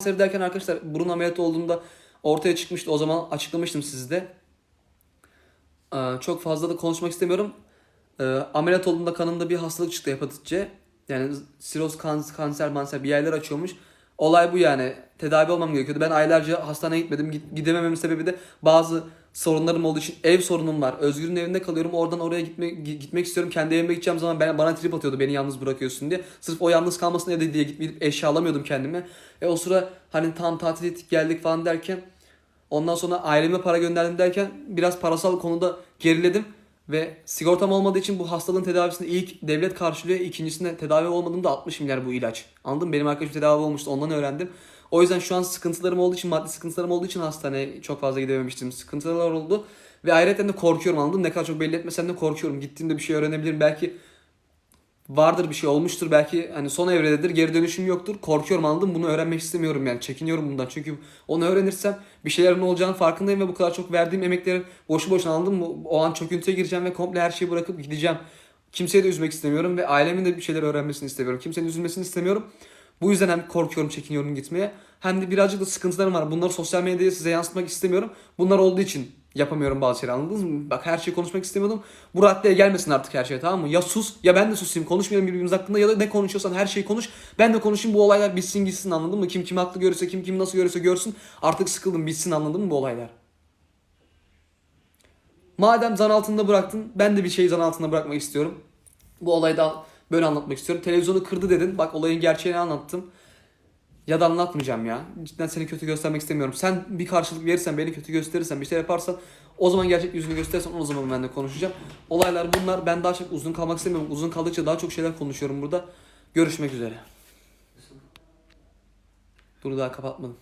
kanseri derken arkadaşlar burun ameliyatı olduğunda ortaya çıkmıştı. O zaman açıklamıştım sizde. Ee, çok fazla da konuşmak istemiyorum. Ee, ameliyat olduğunda kanımda bir hastalık çıktı hepatit. Yani siroz, kanser, kanser, manser bir yerler açıyormuş. Olay bu yani. Tedavi olmam gerekiyordu. Ben aylarca hastaneye gitmedim. Git- Gidemememin sebebi de bazı sorunlarım olduğu için ev sorunum var. Özgür'ün evinde kalıyorum. Oradan oraya gitme, gi- gitmek istiyorum. Kendi evime gideceğim zaman ben, bana trip atıyordu beni yalnız bırakıyorsun diye. Sırf o yalnız kalmasın diye, diye gidip eşya alamıyordum kendime. E o sıra hani tam tatil ettik geldik falan derken ondan sonra aileme para gönderdim derken biraz parasal konuda geriledim. Ve sigortam olmadığı için bu hastalığın tedavisinde ilk devlet karşılıyor. ikincisinde tedavi olmadığında 60 milyar bu ilaç. Anladın mı? Benim arkadaşım tedavi olmuştu ondan öğrendim. O yüzden şu an sıkıntılarım olduğu için, maddi sıkıntılarım olduğu için hastaneye çok fazla gidememiştim. Sıkıntılar oldu. Ve ayrıca de korkuyorum anladın mı? Ne kadar çok belli etmesem de korkuyorum. Gittiğimde bir şey öğrenebilirim. Belki vardır bir şey olmuştur. Belki hani son evrededir. Geri dönüşüm yoktur. Korkuyorum anladın mı? Bunu öğrenmek istemiyorum yani. Çekiniyorum bundan. Çünkü onu öğrenirsem bir şeylerin olacağını farkındayım ve bu kadar çok verdiğim emeklerin boşu boşuna anladın mı? O an çöküntüye gireceğim ve komple her şeyi bırakıp gideceğim. Kimseyi de üzmek istemiyorum ve ailemin de bir şeyler öğrenmesini istemiyorum. Kimsenin üzülmesini istemiyorum. Bu yüzden hem korkuyorum, çekiniyorum gitmeye. Hem de birazcık da sıkıntılarım var. Bunları sosyal medyaya size yansıtmak istemiyorum. Bunlar olduğu için yapamıyorum bazı şeyleri anladınız mı? Bak her şeyi konuşmak istemiyordum. Bu raddeye gelmesin artık her şey tamam mı? Ya sus ya ben de susayım. Konuşmayalım birbirimiz hakkında ya da ne konuşuyorsan her şeyi konuş. Ben de konuşayım bu olaylar bitsin gitsin anladın mı? Kim kimi haklı görürse kim kimi nasıl görürse görsün. Artık sıkıldım bitsin anladın mı bu olaylar? Madem zan altında bıraktın ben de bir şeyi zan altında bırakmak istiyorum. Bu olayı da böyle anlatmak istiyorum. Televizyonu kırdı dedin. Bak olayın gerçeğini anlattım. Ya da anlatmayacağım ya. Cidden seni kötü göstermek istemiyorum. Sen bir karşılık verirsen, beni kötü gösterirsen, bir şey yaparsan o zaman gerçek yüzünü gösterirsen o zaman ben de konuşacağım. Olaylar bunlar. Ben daha çok uzun kalmak istemiyorum. Uzun kaldıkça daha çok şeyler konuşuyorum burada. Görüşmek üzere. Dur daha kapatmadım.